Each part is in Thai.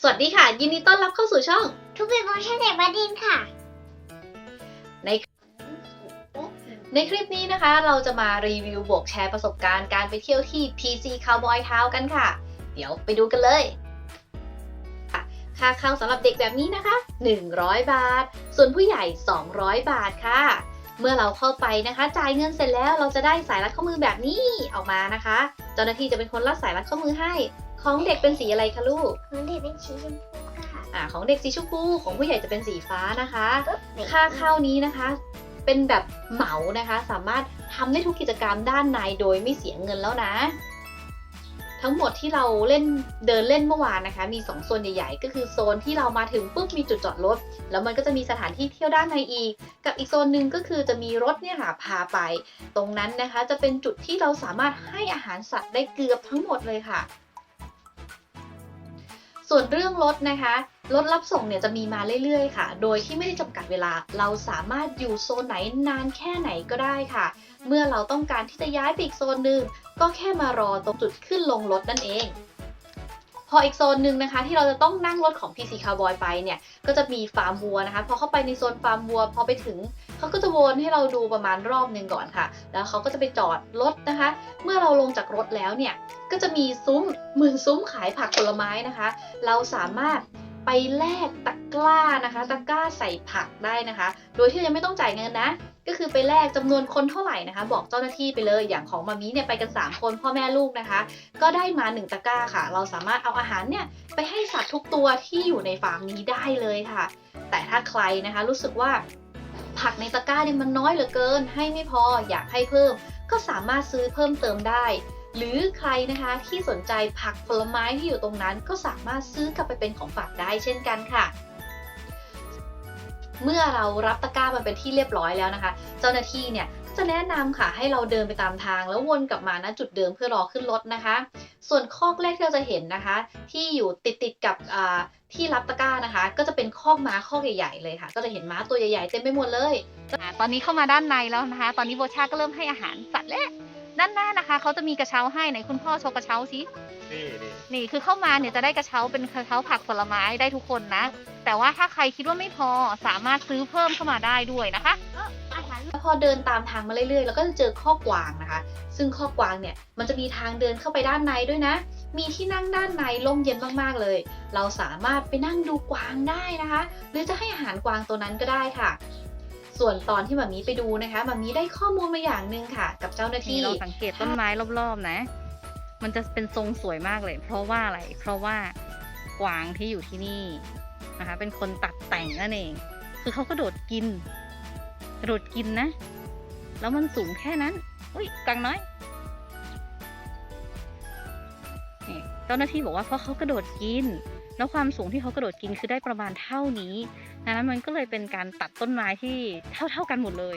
สวัสดีค่ะ ยินดีต้อนรับเข้าสู่ช่องทุกเป็นโมชั่นเด็กบัดดินค่ะ ในในคลิปนี้นะคะ เราจะมารีวิวบวกแชร์ประสบการณ์การไปเที่ยวที่ PC Cowboy Town กันค่ะ เดี๋ยวไปดูกันเลยค่ะค่าเข้าสำหรับเด็กแบบนี้นะคะ 100 บาท ส่วนผู้ใหญ่ 200 บาทค่ะ เมื่อเราเข้าไปนะคะ จ่ายเงินเสร็จแล้วเราจะได้สายรัดข้อมือแบบนี้ออกมานะคะ เจ้าหน้าที่จะเป็นคนรัดสายรัดข้อมือให้ ของเด็กเป็นสีอะไรคะลูก ของเด็กเป็นสีชมพูค่ะ อ่าของเด็กสีชมพูของผู้ใหญ่จะเป็นสีฟ้านะคะปึ๊บนี่ค่าเข้านี้นะคะ เป็นแบบเหมานะคะ สามารถทำได้ทุกกิจกรรมด้านในโดยไม่เสียเงินแล้วนะ ทั้งหมดที่เราเล่นเดินเล่นเมื่อวานนะคะ มี 2 โซนใหญ่ๆ ก็คือโซนที่เรามาถึงปุ๊บมีจุดจอดรถ แล้วมันก็จะมีสถานที่เที่ยวด้านในอีก กับอีกโซนหนึ่งก็คือจะมีรถเนี่ยค่ะพาไป ตรงนั้นนะคะ จะเป็นจุดที่เราสามารถให้อาหารสัตว์ได้เกือบทั้งหมดเลยค่ะ ส่วนเรื่องรถนะคะรถรับส่งเนี่ยจะมีมาเรื่อยๆ ค่ะ โดยที่ไม่ได้จำกัดเวลา เราสามารถอยู่โซนไหนนานแค่ไหนก็ได้ค่ะ เมื่อเราต้องการที่จะย้ายไปอีกโซนหนึ่งก็แค่มารอตรงจุดขึ้นลงรถนั่นเอง พออีกโซนหนึ่งนะคะที่เราจะต้องนั่งรถของ PC Cowboy ไปเนี่ยก็จะมีฟาร์มวัวนะคะพอเข้าไปในโซนฟาร์มวัวพอไปถึงเขาก็จะวนให้เราดูประมาณรอบหนึ่งก่อนค่ะ แล้วเขาก็จะไปจอดรถนะคะ เมื่อเราลงจากรถแล้วเนี่ยก็จะมีซุ้มเหมือนซุ้มขายผักผลไม้นะคะ เราสามารถไปแลกตะกร้านะคะ ตะกร้าใส่ผักได้นะคะ โดยที่ยังไม่ต้องจ่ายเงินนะ ก็คือไปแลกจำนวนคนเท่าไหร่นะคะ บอกเจ้าหน้าที่ไปเลยอย่างของมามีเนี่ยไปกัน 3 คนพ่อแม่ลูกนะคะ ก็ได้มา 1 ตะกร้าค่ะ เราสามารถเอาอาหารเนี่ยไปให้สัตว์ทุกตัวที่อยู่ในฟาร์มนี้ได้เลยค่ะ แต่ถ้าใครนะคะรู้สึกว่าผักในตะกร้าเนี่ยมันน้อยเหลือเกิน ให้ไม่พออยากให้เพิ่ม ก็สามารถซื้อเพิ่มเติมได้ หรือใครนะคะที่สนใจผักผลไม้ที่อยู่ตรงนั้น ก็สามารถซื้อกลับไปเป็นของฝากได้เช่นกันค่ะ เมื่อเรารับตะกร้ามันเป็นที่เรียบร้อยแล้วนะคะ เจ้าหน้าที่เนี่ยก็จะแนะนำค่ะให้เราเดินไปตามทาง แล้ววนกลับมาณจุดเดิมเพื่อรอขึ้นรถนะคะ ส่วนคอกแรกที่เราจะเห็นนะคะ ที่อยู่ติดติดๆกับอ่าที่รับตะกร้านะคะ ก็จะเป็นคอกม้าคอกใหญ่ๆเลยค่ะ ก็จะเห็นม้าตัวใหญ่ๆเต็มไปหมดเลยอ่าตอนนี้เข้ามาด้านในแล้วนะคะ ตอนนี้โบชาก็เริ่มให้อาหารสัตว์แล้วด้านหน้านะคะเขาจะมีกระเช้าให้ไหนคุณพ่อโชว์กระเช้าสินี่ นี่นี่คือเข้ามาเนี่ยจะได้กระเช้าเป็นกระเช้าผักผลไม้ได้ทุกคนนะ แต่ว่าถ้าใครคิดว่าไม่พอสามารถซื้อเพิ่มเข้ามาได้ด้วยนะคะอาหารแล้วพอเดินตามทางมาเรื่อยๆ แล้วก็จะเจอข้อกวางนะคะ ซึ่งข้อกวางเนี่ยมันจะมีทางเดินเข้าไปด้านในด้วยนะ มีที่นั่งด้านในร่มเย็นมากๆเลย เราสามารถไปนั่งดูกวางได้นะคะ หรือจะให้อาหารกวางตัวนั้นก็ได้ค่ะส่วนตอนที่มามีไปดูนะคะมามีได้ข้อมูลมาอย่างหนึ่งค่ะ กับเจ้าหน้านี่ที่เราสังเกตต้นไม้รอบๆนะ มันจะเป็นทรงสวยมากเลย เพราะว่าอะไร เพราะว่ากวางที่อยู่ที่นี่นะคะ เป็นคนตัดแต่งนั่นเอง คือเขากระโดดกิน กระโดดกินนะ แล้วมันสูงแค่นั้น อุ้ยกังน้อยนี่เจ้าหน้าที่บอกว่าเพราะเขากระโดดกิน แล้วความสูงที่เขากระโดดกินคือได้ประมาณเท่านี้ดังนั้นมันก็เลยเป็นการตัดต้นไม้ที่เท่าๆกันหมดเลย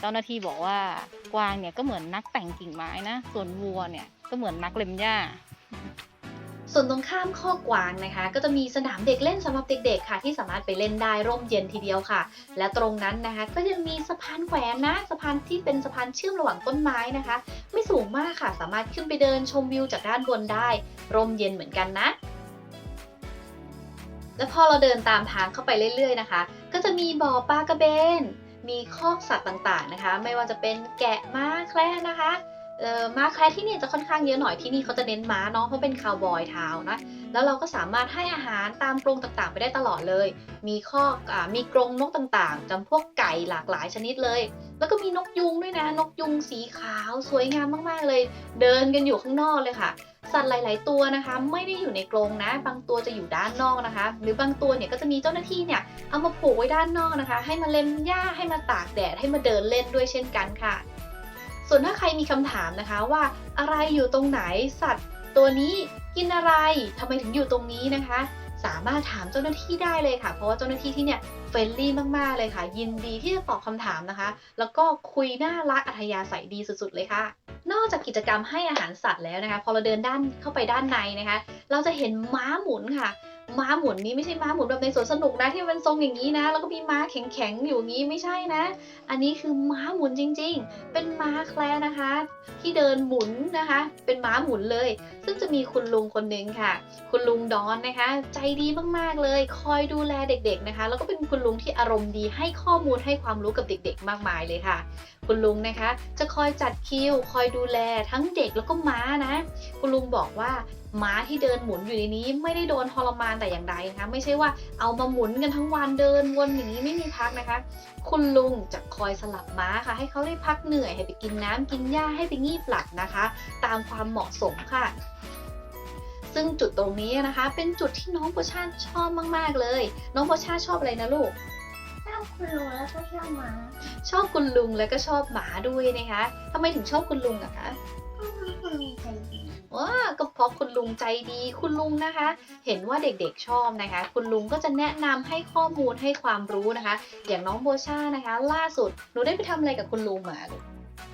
เจ้าหน้าที่บอกว่ากวางเนี่ยก็เหมือนนักแต่งกิ่งไม้นะ ส่วนวัวเนี่ยก็เหมือนนักเล็มหญ้า ส่วนตรงข้ามข้อกวางนะคะ ก็จะมีสนามเด็กเล่นสำหรับเด็กๆค่ะ ที่สามารถไปเล่นได้ร่มเย็นทีเดียวค่ะ และตรงนั้นนะคะ ก็ยังมีสะพานแขวนนะสะพานที่เป็นสะพานเชื่อมระหว่างต้นไม้นะคะ ไม่สูงมากค่ะ สามารถขึ้นไปเดินชมวิวจากด้านบนได้ร่มเย็นเหมือนกันนะและพอเราเดินตามทางเข้าไปเรื่อยๆนะคะ ก็จะมีบ่อปลากระเบน มีคอกสัตว์ต่างๆนะคะ ไม่ว่าจะเป็นแกะม้าแคระนะคะเอ่อม้าแคระที่นี่จะค่อนข้างเยอะหน่อยที่นี่เขาจะเน้นม้าเนาะเพราะเป็นคาวบอยทาวน์นะแล้วเราก็สามารถให้อาหารตามกรงต่างๆ ไปได้ตลอดเลย มีคอกอ่ามีกรงนกต่างๆจำพวกไก่หลากหลายชนิดเลย แล้วก็มีนกยุงด้วยนะ นกยุงสีขาวสวยงามมากๆเลย เดินกันอยู่ข้างนอกเลยค่ะ สัตว์หลาย ๆ ตัวนะคะ ไม่ได้อยู่ในกรงนะ บางตัวจะอยู่ด้านนอกนะคะ หรือบางตัวเนี่ยก็จะมีเจ้าหน้าที่เนี่ยเอามาผูกไว้ด้านนอกนะคะ ให้มาเล็มหญ้าให้มาตากแดดให้มาเดินเล่นด้วยเช่นกันค่ะ ส่วนถ้าใครมีคำถามนะคะว่าอะไรอยู่ตรงไหนสัตว์ตัวนี้กินอะไรทำไมถึงอยู่ตรงนี้นะคะ สามารถถามเจ้าหน้าที่ได้เลยค่ะ เพราะว่าเจ้าหน้าที่ที่เนี่ยเฟรนลี่มาก ๆ เลยค่ะ ยินดีที่จะตอบคำถามนะคะ แล้วก็คุยน่ารักอัธยาศัยดีสุด ๆ เลยค่ะ นอกจากกิจกรรมให้อาหารสัตว์แล้วนะคะ พอเราเดินด้านเข้าไปด้านในนะคะ เราจะเห็นม้าหมุนค่ะ ม้าหมุนนี้ไม่ใช่ม้าหมุนแบบในสวนสนุกนะที่มันทรงอย่างนี้นะ แล้วก็มีม้าแข็งๆอยู่อย่างนี้ไม่ใช่นะ อันนี้คือม้าหมุนจริง ๆ เป็นม้าแคลนะคะ ที่เดินหมุนนะคะ เป็นม้าหมุนเลย ซึ่งจะมีคุณลุงคนหนึ่งค่ะ คุณลุงดอนนะคะ ใจดีมากๆเลย คอยดูแลเด็กๆนะคะ แล้วก็เป็นคุณลุงที่อารมณ์ดีให้ข้อมูลให้ความรู้กับเด็ก ๆ มากมายเลยค่ะ คุณลุงนะคะ จะคอยจัดคิวคอยดูแลทั้งเด็กแล้วก็ม้านะ คุณลุงบอกว่า ม้าที่เดินหมุนอยู่ในนี้ไม่ได้โดนทรมานแต่อย่างใดนะคะ ไม่ใช่ว่าเอามาหมุนกันทั้งวันเดินวนอย่างนี้ไม่มีพักนะคะ คุณลุงจะคอยสลับม้าค่ะ ให้เขาได้พักเหนื่อยให้ไปกินน้ำกินหญ้าให้ไปงีบหลับนะคะ ตามความเหมาะสมค่ะซึ่งจุดตรงนี้นะคะ เป็นจุดที่น้องโปรชาชอบมากๆเลย น้องโปรชาชอบอะไรนะลูกชอบคุณลุงแล้วก็ชอบหมา ชอบคุณลุงแล้วก็ชอบหมาด้วยนะคะทำไมถึงชอบคุณลุงอะคะก็เพราะคุณลุงใจดี ว้าก็เพราะคุณลุงใจดีคุณลุงนะคะ เห็นว่าเด็กๆชอบนะคะ คุณลุงก็จะแนะนำให้ข้อมูลให้ความรู้นะคะ อย่างน้องโบชานะคะ ล่าสุดหนูได้ไปทำอะไรกับคุณลุงมาลูก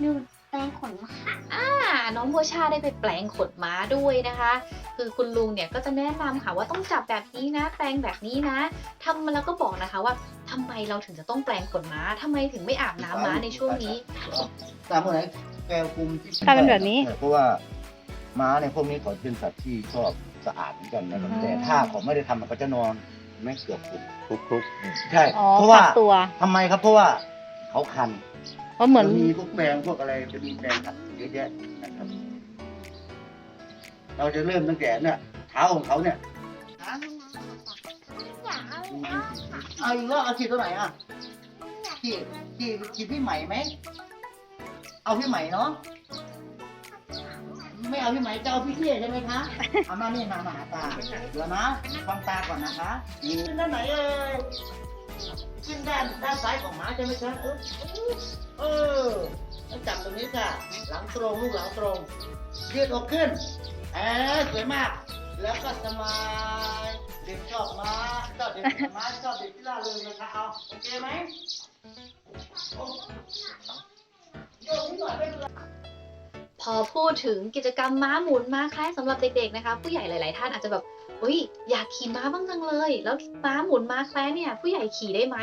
ดูแปลงขนมค่ะอ่าน้องโบชาได้ไปแปลงขนม้าด้วยนะคะ คือคุณลุงเนี่ยก็จะแนะนำค่ะว่าต้องจับแบบนี้นะ แปลงแบบนี้นะทำมาแล้วก็บอกนะคะว่าทำไมเราถึงจะต้องแปลงขนม้าทำไมถึงไม่อาบน้ำม้าในช่วงนี้ตามพวกไหนแกวคุมที่กลายเป็นแบบนี้เพราะว่า ม้าเนี่ยพวกนี้เขาเป็นสัตว์ที่ชอบสะอาดเหมือนกันนะครับอ๋อแต่ถ้าเขาไม่ได้ทำมันก็จะนอนไม่เกือบขุ่นคลุกคลุกใช่ อ๋อเพราะว่ากักตัว ทำไมครับเพราะว่าเขาคันเพราะเหมือนจะมีพวกแปรงพวกอะไรจะมีแปรงขัดเยอะแยะนะครับเราจะเริ่มตั้งแต่เนี่ยเท้าของเขาเนี่ยอยากเอาเอาค่ะเอาอีกรอบเอาฉีดตัวไหนอะฉีดฉีดฉีดพี่ใหม่ไหมเอาพี่ใหม่เนาะ ไม่เอาพี่ใหม่จะเอาพี่เที่ยใช่ไหมคะเอามานี่มามาหาตาเดี๋ยวนะฟังตาก่อนนะคะขึ้นด้านไหนเอ่ยขึ้นด้านด้านซ้ายของหมาใช่ไหมคะเออเออแล้วจับตรงนี้ค่ะ หลังตรงลูกหลังตรงยืดอกขึ้นเออสวยมาก แล้วก็สบายเด็กชอบม้าชอบเด็กม้าชอบเด็กที่ล่าเริงนะคะเอาโอเคไหมโอ้โยกนิดหน่อยไม่เป็นไร พอพูดถึงกิจกรรมม้าหมุนม้าคล้ายสำหรับเด็กๆนะคะ ผู้ใหญ่หลาย ๆ ท่านอาจจะแบบอุ้ยอยากขี่ม้าบ้างจังเลย แล้วม้าหมุนม้าแคล้เนี่ยผู้ใหญ่ขี่ได้ไหม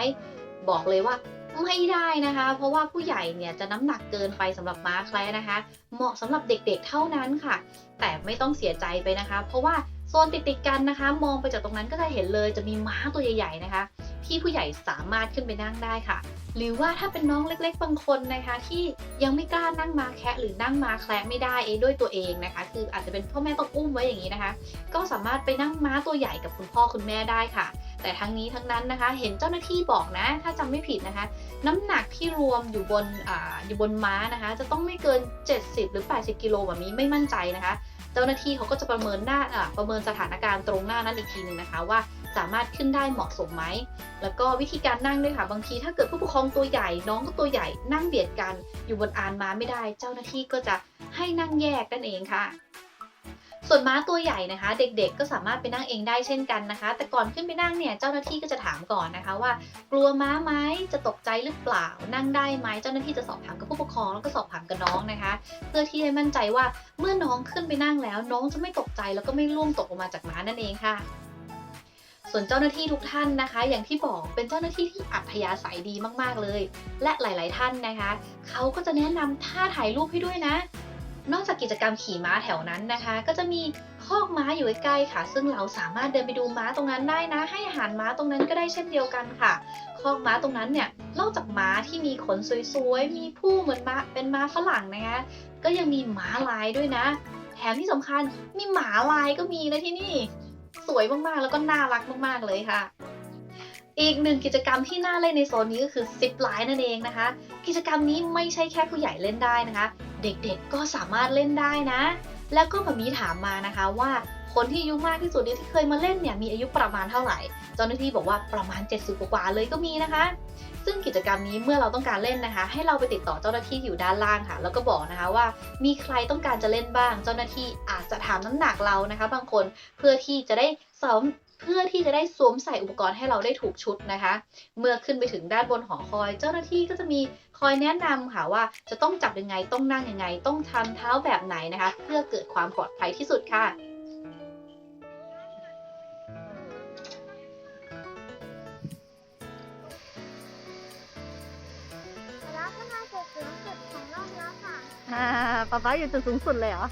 บอกเลยว่าไม่ได้นะคะ เพราะว่าผู้ใหญ่เนี่ยจะน้ำหนักเกินไปสำหรับม้าแคล้นะคะ เหมาะสำหรับเด็กๆเท่านั้นค่ะ แต่ไม่ต้องเสียใจไปนะคะ เพราะว่า โซนติดๆกันนะคะ มองไปจากตรงนั้นก็จะเห็นเลยจะมีม้าตัวใหญ่ๆนะคะ ที่ผู้ใหญ่สามารถขึ้นไปนั่งได้ค่ะ หรือว่าถ้าเป็นน้องเล็กๆบางคนนะคะ ที่ยังไม่กล้านั่งม้าแคะหรือนั่งม้าแคระไม่ได้เองด้วยตัวเองนะคะ คืออาจจะเป็นพ่อแม่ต้องอุ้มไว้อย่างนี้นะคะ ก็สามารถไปนั่งม้าตัวใหญ่กับคุณพ่อคุณแม่ได้ค่ะ แต่ทั้งนี้ทั้งนั้นนะคะ เห็นเจ้าหน้าที่บอกนะ ถ้าจำไม่ผิดนะคะ น้ำหนักที่รวมอยู่บนออยู่บนม้านะคะ จะต้องไม่เกิน 70 หรือ 80 กิโลแบบนี้ไม่มั่นใจนะคะ เจ้าหน้าที่เขาก็จะประเมินหน้าอ่าประเมินสถานการณ์ตรงหน้านั้นอีกทีหนึ่งนะคะว่าสามารถขึ้นได้เหมาะสมไหม แล้วก็วิธีการนั่งด้วยค่ะ บางทีถ้าเกิดผู้ปกครองตัวใหญ่น้องก็ตัวใหญ่นั่งเบียดกันอยู่บนอานม้าไม่ได้ เจ้าหน้าที่ก็จะให้นั่งแยกนั่นเองค่ะ ส่วนม้าตัวใหญ่นะคะ เด็กๆ ก็สามารถไปนั่งเองได้เช่นกันนะคะ แต่ก่อนขึ้นไปนั่งเนี่ยเจ้าหน้าที่ก็จะถามก่อนนะคะว่า กลัวม้าไหมจะตกใจหรือเปล่า นั่งได้ไหมเจ้าหน้าที่จะสอบถามกับผู้ปกครองแล้วก็สอบถามกับน้องนะคะ เพื่อที่ให้มั่นใจว่าเมื่อน้องขึ้นไปนั่งแล้ว น้องจะไม่ตกใจแล้วก็ไม่ร่วงตกลงมาจากม้านั่นเองค่ะส่วนเจ้าหน้าที่ทุกท่านนะคะ อย่างที่บอกเป็นเจ้าหน้าที่ที่อัธยาศัยดีมากๆเลย และหลาย ๆ ท่านนะคะ เขาก็จะแนะนำท่าถ่ายรูปให้ด้วยนะ นอกจากกิจกรรมขี่ม้าแถวนั้นนะคะ ก็จะมีคอกม้าอยู่ใกล้ๆค่ะ ซึ่งเราสามารถเดินไปดูม้าตรงนั้นได้นะ ให้อาหารม้าตรงนั้นก็ได้เช่นเดียวกันค่ะคอกม้าตรงนั้นเนี่ยนอกจากม้าที่มีขนสวยๆมีผู้เหมือนม้าเป็นม้าฝรั่งนะคะก็ยังมีม้าลายด้วยนะ แถมที่สำคัญมีหมาลายก็มีนะที่นี่ สวยมากๆแล้วก็น่ารักมากๆเลยค่ะอีกหนึ่งกิจกรรมที่น่าเล่นในโซนนี้ก็คือซิปไลน์นั่นเองนะคะ กิจกรรมนี้ไม่ใช่แค่ผู้ใหญ่เล่นได้นะคะ เด็กๆก็สามารถเล่นได้นะ แล้วก็แบบมีถามมานะคะว่าคนที่อายุมากที่สุดเนี่ยที่เคยมาเล่นเนี่ยมีอายุประมาณเท่าไหร่ เจ้าหน้าที่บอกว่าประมาณ 70 กว่าเลยก็มีนะคะ ซึ่งกิจกรรมนี้เมื่อเราต้องการเล่นนะคะ ให้เราไปติดต่อเจ้าหน้าที่อยู่ด้านล่างค่ะ แล้วก็บอกนะคะว่า มีใครต้องการจะเล่นบ้าง เจ้าหน้าที่อาจจะถามน้ำหนักเรานะคะ บางคนเพื่อที่จะได้สวม เพื่อที่จะได้สวมใส่อุปกรณ์ให้เราได้ถูกชุดนะคะ เมื่อขึ้นไปถึงด้านบนหอคอย เจ้าหน้าที่ก็จะมีคอยแนะนำค่ะว่าจะต้องจับยังไงต้องนั่งยังไง ต้องทำเท้าแบบไหนนะคะ เพื่อเกิดความปลอดภัยที่สุดค่ะป๊าป๊าอยู่จุดสูงสุดเลยเหรอ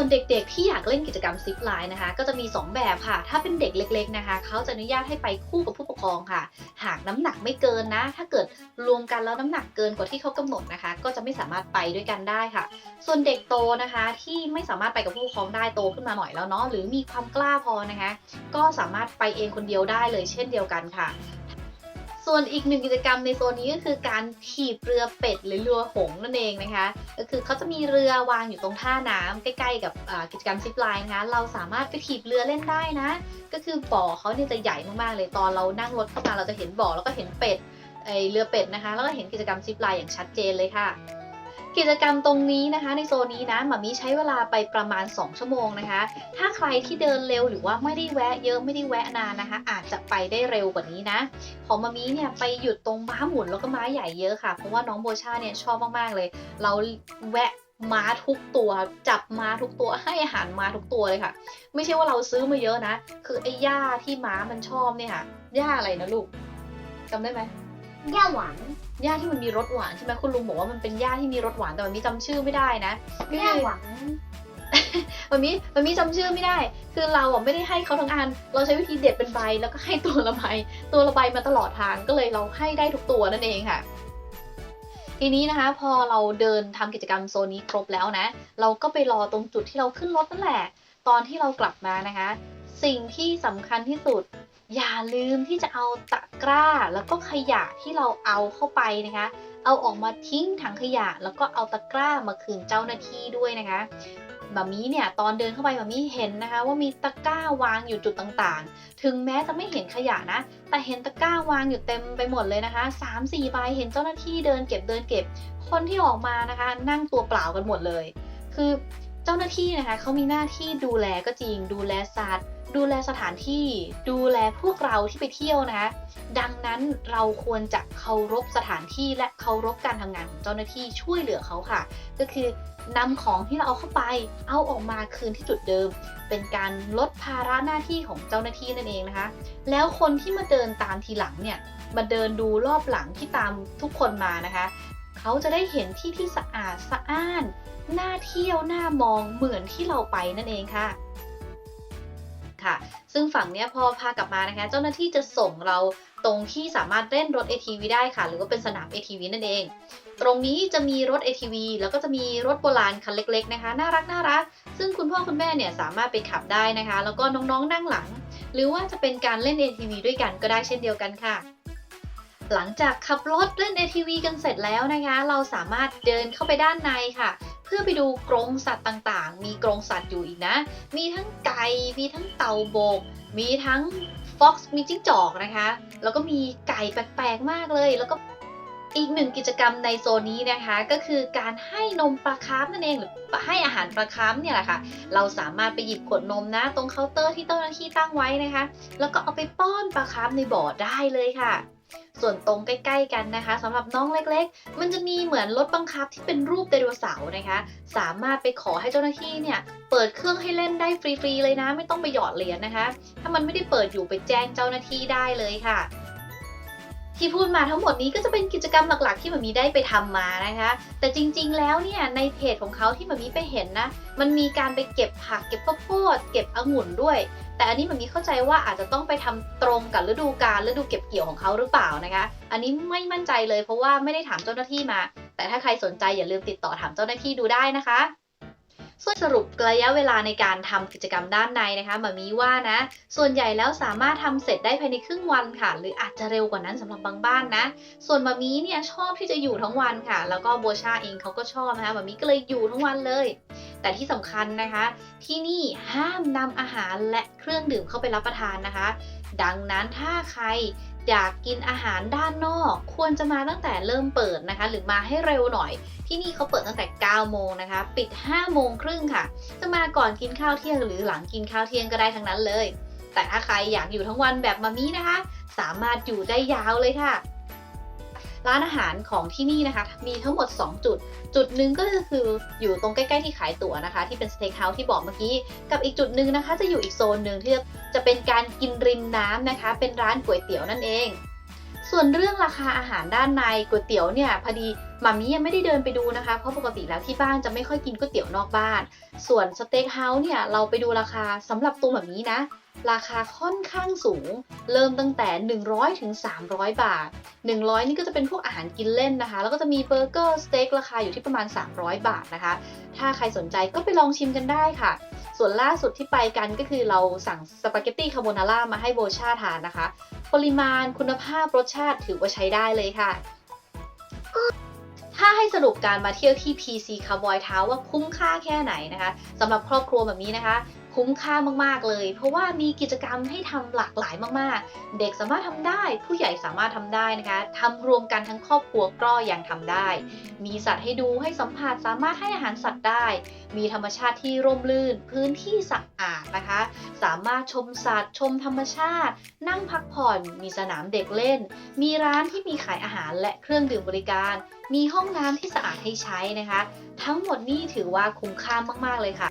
ส่วนเด็กๆที่อยากเล่นกิจกรรมซิปไลน์นะคะ ก็จะมี 2 แบบค่ะ ถ้าเป็นเด็กเล็ก ๆนะคะ เขาจะอนุญาตให้ไปคู่กับผู้ปกครองค่ะ หากน้ำหนักไม่เกินนะ ถ้าเกิดรวมกันแล้วน้ำหนักเกินกว่าที่เขากำหนดนะคะ ก็จะไม่สามารถไปด้วยกันได้ค่ะ ส่วนเด็กโตนะคะที่ไม่สามารถไปกับผู้ปกครองได้โตขึ้นมาหน่อยแล้วเนาะหรือมีความกล้าพอนะคะ ก็สามารถไปเองคนเดียวได้เลยเช่นเดียวกันค่ะ ส่วนอีกหนึ่งกิจกรรมในโซนนี้ก็คือการถีบเรือเป็ดหรือเรือหงนั่นเองนะคะ ก็คือเขาจะมีเรือวางอยู่ตรงท่าน้ำใกล้ๆกับกิจกรรมซิปไลน์นะคะเราสามารถไปถีบเรือเล่นได้นะ ก็คือบ่อเขาเนี่ยจะใหญ่มากๆเลยตอนเรานั่งรถเข้ามาเราจะเห็นบ่อแล้วก็เห็นเป็ดไอเรือเป็ดนะคะ แล้วก็เห็นกิจกรรมซิปไลน์อย่างชัดเจนเลยค่ะ กิจกรรมตรงนี้นะคะในโซนนี้นะหมามีใช้เวลาไปประมาณ 2 ชั่วโมงนะคะ ถ้าใครที่เดินเร็วหรือว่าไม่ได้แวะเยอะไม่ได้แวะนานนะคะ อาจจะไปได้เร็วกว่านี้นะ ของมามีเนี่ยไปหยุดตรงม้าหมุนแล้วก็ม้าใหญ่เยอะค่ะ เพราะว่าน้องโบชาเนี่ยชอบมากๆเลย เราแวะม้าทุกตัว จับม้าทุกตัวให้อาหารม้าทุกตัวเลยค่ะ ไม่ใช่ว่าเราซื้อมาเยอะนะ คือไอ้หญ้าที่ม้ามันชอบเนี่ยค่ะหญ้าอะไรนะลูกจำได้ไหมย่าหวาน หญ้าที่มันมีรสหวานใช่ไหมคุณลุงบอกว่ามันเป็นหญ้าที่มีรสหวานแต่มันมีจำชื่อไม่ได้นะก็ย่าคือหวานมันมีมันมีจำชื่อไม่ได้ คือเราอะไม่ได้ให้เขาทั้งอัน เราใช้วิธีเด็ดเป็นใบแล้วก็ให้ตัวละใบตัวละใบมาตลอดทางก็เลยเราให้ได้ทุกตัวนั่นเองค่ะ ทีนี้นะคะ พอเราเดินทำกิจกรรมโซนนี้ครบแล้วนะ เราก็ไปรอตรงจุดที่เราขึ้นรถนั่นแหละ ตอนที่เรากลับมานะคะ สิ่งที่สำคัญที่สุด อย่าลืมที่จะเอาตะกร้าแล้วก็ขยะที่เราเอาเข้าไปนะคะ เอาออกมาทิ้งถังขยะ แล้วก็เอาตะกร้ามาคืนเจ้าหน้าที่ด้วยนะคะมามีเนี่ยตอนเดินเข้าไปมามีเห็นนะคะ ว่ามีตะกร้าวางอยู่จุดต่างๆ ถึงแม้จะไม่เห็นขยะนะ แต่เห็นตะกร้าวางอยู่เต็มไปหมดเลยนะคะสามสี่ใบเห็นเจ้าหน้าที่เดินเก็บเดินเก็บ คนที่ออกมานะคะ นั่งตัวเปล่ากันหมดเลย คือ จ้าหน้าที่นะคะเขามีหน้าที่ดูแลก็จริง ดูแลสัตว์ ดูแลสถานที่ ดูแลพวกเราที่ไปเที่ยวนะคะดังนั้นเราควรจะเคารพสถานที่และเคารพการทำงานของเจ้าหน้าที่ช่วยเหลือเขาค่ะ ก็คือนำของที่เราเอาเข้าไป เอาออกมาคืนที่จุดเดิม เป็นการลดภาระหน้าที่ของเจ้าหน้าที่นั่นเองนะคะ แล้วคนที่มาเดินตามทีหลังเนี่ยมาเดินดูรอบหลังที่ตามทุกคนมานะคะ เขาจะได้เห็นที่ที่สะอาดสะอ้าน หน่าเที่ยวหน่ามองเหมือนที่เราไปนั่นเองค่ะค่ะ ซึ่งฝั่งเนี้ยพอพากลับมานะคะ เจ้าหน้าที่จะส่งเราตรงที่สามารถเล่นรถ ATV ได้ค่ะ หรือว่าเป็นสนาม ATV นั่นเอง ตรงนี้จะมีรถ ATV แล้วก็จะมีรถโบราณคันเล็ก ๆ นะคะ น่ารักน่ารัก ซึ่งคุณพ่อคุณแม่เนี่ยสามารถไปขับได้นะคะ แล้วก็น้องๆนั่งหลัง หรือว่าจะเป็นการเล่น ATV ด้วยกันก็ได้เช่นเดียวกันค่ะ หลังจากขับรถเล่น ATV กันเสร็จแล้วนะคะ เราสามารถเดินเข้าไปด้านในค่ะ เพื่อไปดูกรงสัตว์ต่างๆ มีกรงสัตว์อยู่อีกนะ มีทั้งไก่ มีทั้งเต่าโบก มีทั้งฟ็อกซ์มีจิ้งจอกนะคะ แล้วก็มีไก่แปลกๆมากเลย แล้วก็อีกหนึ่งกิจกรรมในโซนนี้นะคะก็คือการให้นมปลาคาร์ฟนั่นเองหรือให้อาหารปลาคาร์ฟเนี่ยแหละค่ะ เราสามารถไปหยิบขวดนมนะ ตรงเคาน์เตอร์ที่เจ้าหน้าที่ตั้งไว้นะคะ แล้วก็เอาไปป้อนปลาคาร์ฟในบ่อได้เลยค่ะ ส่วนตรงใกล้ๆกันนะคะสำหรับน้องเล็กๆ มันจะมีเหมือนรถบังคับที่เป็นรูปไดโนเสาร์นะคะ สามารถไปขอให้เจ้าหน้าที่เนี่ยเปิดเครื่องให้เล่นได้ฟรีๆเลยนะ ไม่ต้องไปหยอดเหรียญนะคะ ถ้ามันไม่ได้เปิดอยู่ไปแจ้งเจ้าหน้าที่ได้เลยค่ะ ที่พูดมาทั้งหมดนี้ก็จะเป็นกิจกรรมหลักๆ ที่มันมีได้ไปทำมานะคะ แต่จริงๆแล้วเนี่ยในเพจของเขาที่มันมีไปเห็นนะ มันมีการไปเก็บผักเก็บข้าวโพดเก็บองุ่นด้วย แต่อันนี้มันมีเข้าใจว่าอาจจะต้องไปทำตรงกับฤดูกาลฤดูเก็บเกี่ยวของเขาหรือเปล่านะคะ อันนี้ไม่มั่นใจเลยเพราะว่าไม่ได้ถามเจ้าหน้าที่มา แต่ถ้าใครสนใจอย่าลืมติดต่อถามเจ้าหน้าที่ดูได้นะคะ ส่วนสรุประยะเวลาในการทำกิจกรรมด้านในนะคะมามีว่านะ ส่วนใหญ่แล้วสามารถทำเสร็จได้ภายในครึ่งวันค่ะ หรืออาจจะเร็วกว่านั้นสำหรับบางบ้านนะ ส่วนมามีเนี่ยชอบที่จะอยู่ทั้งวันค่ะ แล้วก็โบชาเองเขาก็ชอบนะคะมามีก็เลยอยู่ทั้งวันเลย แต่ที่สำคัญนะคะ ที่นี่ห้ามนำอาหารและเครื่องดื่มเข้าไปรับประทานนะคะ ดังนั้นถ้าใคร อยากกินอาหารด้านนอก ควรจะมาตั้งแต่เริ่มเปิดนะคะ หรือมาให้เร็วหน่อย ที่นี่เขาเปิดตั้งแต่ 9 โมงนะคะ ปิด 5 โมงครึ่งค่ะ จะมาก่อนกินข้าวเที่ยงหรือหลังกินข้าวเที่ยงก็ได้ทั้งนั้นเลย แต่ถ้าใครอยากอยู่ทั้งวันแบบมามีนะคะ สามารถอยู่ได้ยาวเลยค่ะ ร้านอาหารของที่นี่นะคะ มีทั้งหมด 2 จุด จุดหนึ่งก็คืออยู่ตรงใกล้ๆที่ขายตั๋วนะคะ ที่เป็นสเต็กเฮาส์ที่บอกเมื่อกี้ กับอีกจุดหนึ่งนะคะ จะอยู่อีกโซนหนึ่งที่จะเป็นการกินริมน้ำนะคะ เป็นร้านก๋วยเตี๋ยวนั่นเอง ส่วนเรื่องราคาอาหารด้านในก๋วยเตี๋ยวเนี่ยพอดีมามี่ยังไม่ได้เดินไปดูนะคะ เพราะปกติแล้วที่บ้านจะไม่ค่อยกินก๋วยเตี๋ยวนอกบ้าน ส่วนสเต็กเฮาส์เนี่ยเราไปดูราคาสำหรับตัวแบบนี้นะ ราคาค่อนข้างสูง เริ่มตั้งแต่ 100ถึง300 บาท 100 นี่ก็จะเป็นพวกอาหารกินเล่นนะคะ แล้วก็จะมีเบอร์เกอร์สเต็กราคาอยู่ที่ประมาณ 300 บาทนะคะ ถ้าใครสนใจก็ไปลองชิมกันได้ค่ะ ส่วนล่าสุดที่ไปกันก็คือเราสั่งสปาเกตตี้คาโบนาร่ามาให้โบชาทานนะคะ ปริมาณคุณภาพรสชาติถือว่าใช้ได้เลยค่ะ ถ้าให้สรุปการมาเที่ยวที่ PC Cowboy Town ว่าคุ้มค่าแค่ไหนนะคะสำหรับครอบครัวแบบนี้นะคะ คุ้มค่ามากๆเลย เพราะว่ามีกิจกรรมให้ทำหลากหลายมากๆ เด็กสามารถทำได้ ผู้ใหญ่สามารถทำได้นะคะทำรวมกันทั้งครอบครัวก็ยังทำได้ มีสัตว์ให้ดูให้สัมผัสสามารถให้อาหารสัตว์ได้ มีธรรมชาติที่ร่มรื่น พื้นที่สะอาดนะคะ สามารถชมสัตว์ ชมธรรมชาติ นั่งพักผ่อน มีสนามเด็กเล่น มีร้านที่มีขายอาหารและเครื่องดื่มบริการ มีห้องน้ำที่สะอาดให้ใช้นะคะ ทั้งหมดนี่ถือว่าคุ้มค่ามากๆเลยค่ะ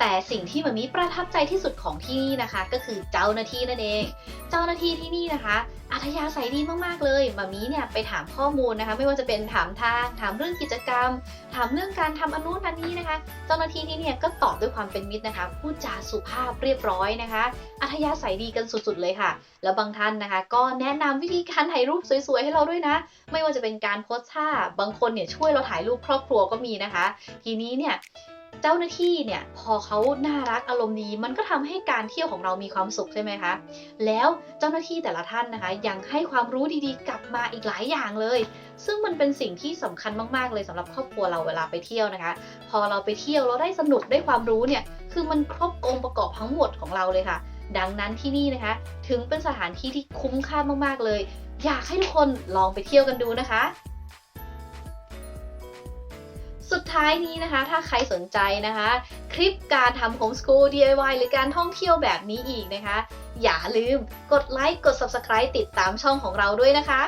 แต่สิ่งที่มันมีประทับใจที่สุดของที่นี่นะคะ ก็คือเจ้าหน้าที่นั่นเอง เจ้าหน้าที่ที่นี่นะคะอัธยาศัยดีมากๆเลยมามีเนี่ยไปถามข้อมูลนะคะ ไม่ว่าจะเป็นถามทางถามเรื่องกิจกรรม ถามเรื่องการทำอนุนันนี้นะคะ เจ้าหน้าที่ที่เนี่ยก็ตอบด้วยความเป็นมิตรนะคะพูดจาสุภาพเรียบร้อยนะคะ อัธยาศัยดีกันสุดๆเลยค่ะ แล้วบางท่านนะคะ ก็แนะนำวิธีการถ่ายรูปสวยๆให้เราด้วยนะ ไม่ว่าจะเป็นการโพสท่าบางคนเนี่ยช่วยเราถ่ายรูปครอบครัวก็มีนะคะ ทีนี้เนี่ย เจ้าหน้าที่เนี่ยพอเขาน่ารักอารมณ์ดีมันก็ทำให้การเที่ยวของเรามีความสุขใช่ไหมคะ แล้วเจ้าหน้าที่แต่ละท่านนะคะ ยังให้ความรู้ดีๆ กลับมาอีกหลายอย่างเลย ซึ่งมันเป็นสิ่งที่สำคัญมากๆเลยสำหรับครอบครัวเราเวลาไปเที่ยวนะคะ พอเราไปเที่ยวเราได้สนุกได้ความรู้เนี่ยคือมันครบองค์ประกอบทั้งหมดของเราเลยค่ะ ดังนั้นที่นี่นะคะ ถึงเป็นสถานที่ที่คุ้มค่ามากๆเลย อยากให้ทุกคนลองไปเที่ยวกันดูนะคะ สุดท้ายนี้นะคะ ถ้าใครสนใจนะคะ คลิปการทำโฮมสกูล DIY หรือการท่องเที่ยวแบบนี้อีกนะคะ อย่าลืมกดไลค์กด subscribe ติดตามช่องของเราด้วยนะคะ